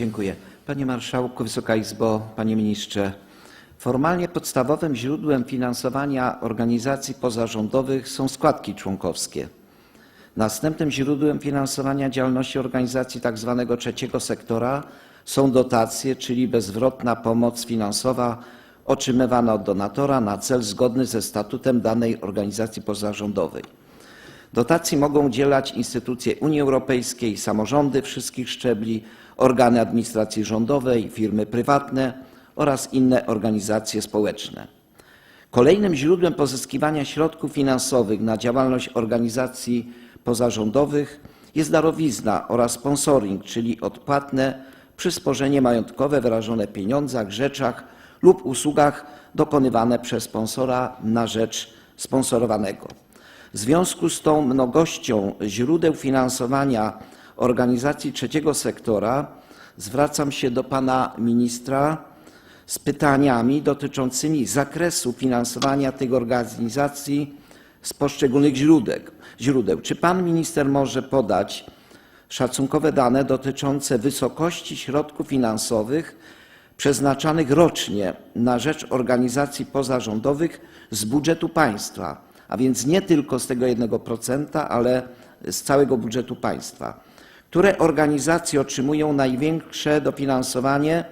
Dziękuję. Panie Marszałku, Wysoka Izbo, Panie Ministrze. Formalnie podstawowym źródłem finansowania organizacji pozarządowych są składki członkowskie. Następnym źródłem finansowania działalności organizacji tzw. trzeciego sektora są dotacje, czyli bezzwrotna pomoc finansowa otrzymywana od donatora na cel zgodny ze statutem danej organizacji pozarządowej. Dotacji mogą udzielać instytucje Unii Europejskiej, samorządy wszystkich szczebli, organy administracji rządowej, firmy prywatne oraz inne organizacje społeczne. Kolejnym źródłem pozyskiwania środków finansowych na działalność organizacji pozarządowych jest darowizna oraz sponsoring, czyli odpłatne przysporzenie majątkowe wyrażone w pieniądzach, rzeczach lub usługach dokonywane przez sponsora na rzecz sponsorowanego. W związku z tą mnogością źródeł finansowania organizacji trzeciego sektora zwracam się do pana ministra z pytaniami dotyczącymi zakresu finansowania tych organizacji z poszczególnych źródeł. Czy pan minister może podać szacunkowe dane dotyczące wysokości środków finansowych przeznaczanych rocznie na rzecz organizacji pozarządowych z budżetu państwa, a więc nie tylko z tego 1%, ale z całego budżetu państwa? Które organizacje otrzymują największe dofinansowanie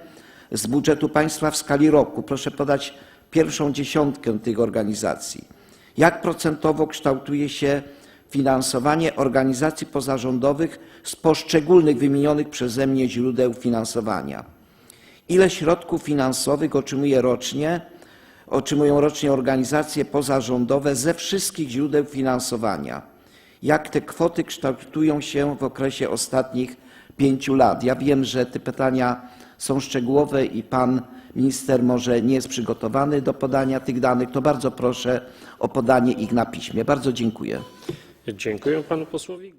z budżetu państwa w skali roku? Proszę podać pierwszą dziesiątkę tych organizacji. Jak procentowo kształtuje się finansowanie organizacji pozarządowych z poszczególnych wymienionych przeze mnie źródeł finansowania? Ile środków finansowych otrzymuje rocznie, otrzymują rocznie organizacje pozarządowe ze wszystkich źródeł finansowania? Jak te kwoty kształtują się w okresie ostatnich pięciu lat? Ja wiem, że te pytania są szczegółowe i pan minister może nie jest przygotowany do podania tych danych, to bardzo proszę o podanie ich na piśmie. Bardzo dziękuję. Dziękuję panu posłowi.